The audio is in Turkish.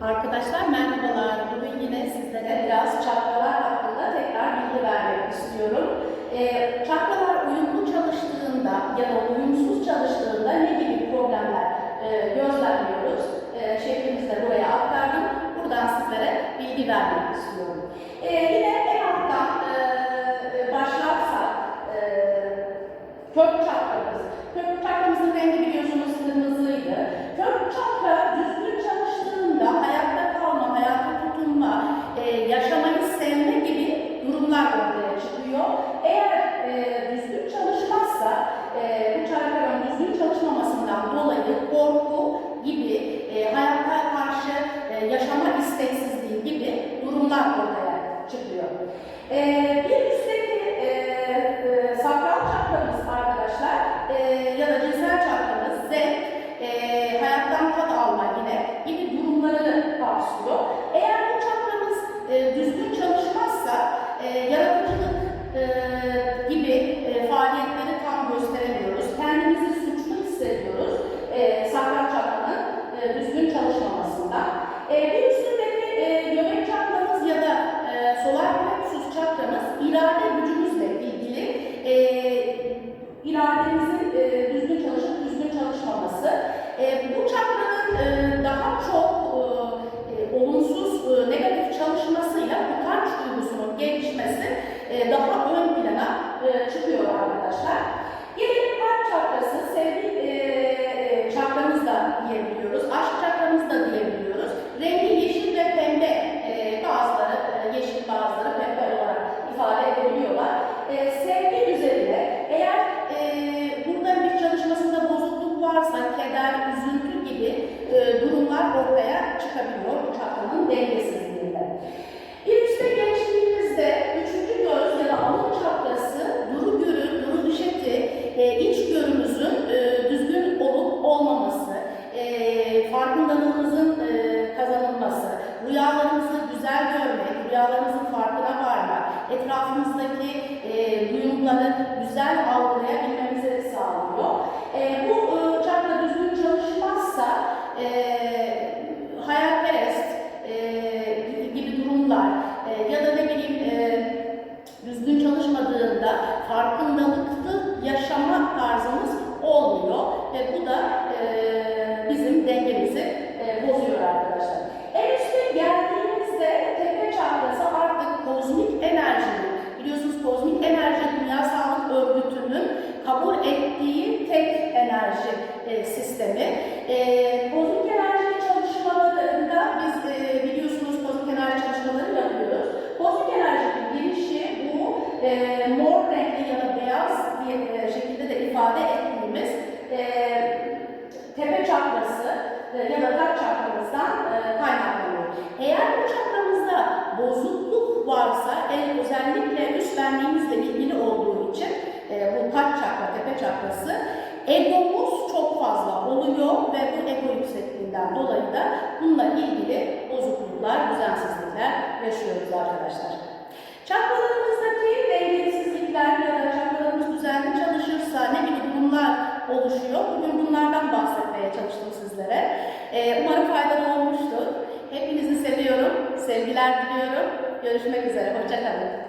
Arkadaşlar merhabalar. Bugün yine sizlere biraz çakralar hakkında tekrar bilgi vermek istiyorum. Ee, çakralar uyumlu çalıştığında ya da uyumsuz çalıştığında ne gibi problemler e, gözlemliyoruz? E, şeklimizi de buraya aktardım. Buradan sizlere bilgi vermek istiyorum. Ee, yine en alttan e, başlarsak e, kök çakramız. Kök çakramızın rengi biliyorsunuz kırmızıydı. Kök çakra düzgün çalıştığında hayatta kalma, hayatta tutunma, e, yaşamayı sevme gibi durumlar ortaya çıkıyor. Eğer e, düzgün çalışmazsa, e, bu çakranın düzgün çalışmamasından dolayı korku gibi, e, hayatta karşı e, yaşama isteksizliği gibi durumlar ortaya çıkıyor. E, bir üstteki e, e, sakral çakramız arkadaşlar e, ya da cinsel çakramız zevk, e, hayattan tat alma yine gibi durumları kapsıyor. Eğer bu çakramız e, düzgün çalışmazsa e, yaratıcılık e, e, daha çok e, e, olumsuz, e, negatif çalışmasıyla utanç duygusunun gelişmesi e, daha ön plana e, çıkıyor arkadaşlar. Gelelim kalp çakrası, sevgi e, e, çakramız da diyebiliyoruz, aşk çakramız da diyebiliyoruz. Rengi yeşil ve pembe, e, bazıları e, yeşil bazıları pembe olarak ifade edebiliyorlar. E, sevgi üzerine eğer e, burada bir çalışmasında bozukluk varsa keder, üzüntü gibi e, durumlar ortaya çıkabiliyor çakranın dengesizliğinde. Bir üste geçtiğimizde üçüncü göz ya da alın çakrası duru görü, duru işeti, e, iç görümüzün e, düzgün olup olmaması, e, farkındalığımızın e, kazanılması, rüyalarımızı güzel görmek, rüyalarımızın farkına varmak, etrafımızdaki e, duyumları güzel algılayabilmemizi sağlıyor. E, bu farkındalıklı yaşama tarzımız olmuyor ve bu da e, bizim dengemizi e, bozuyor arkadaşlar. Üste geldiğimizde tepe çakrası artık kozmik enerjinin, biliyorsunuz kozmik enerji Dünya Sağlık Örgütü'nün kabul ettiği tek enerji e, sistemi. E, kozmik enerji çalışmalarında biz e, biliyorsunuz kozmik enerji çalışmaları yapıyoruz. Kozmik enerjinin gelişi bu mor renkli ya da beyaz diye şekilde de ifade ettiğimiz e, tepe çakrası e, ya da kalp çakramızdan e, kaynaklanıyor. Eğer bu çakramızda bozukluk varsa, el özellikle üst benliğimizle ilgili olduğu için e, bu kalp çakra, tepe çakrası egomuz çok fazla oluyor ve bu ego yüksekliğinden dolayı da bununla ilgili bozukluklar, düzensizlikler yaşıyoruz arkadaşlar. Çakralarımızdaki oluşuyor? Bugün bunlardan bahsetmeye çalıştım sizlere. Ee, umarım faydalı olmuştur. Hepinizi seviyorum. Sevgiler diliyorum. Görüşmek üzere. Hoşçakalın.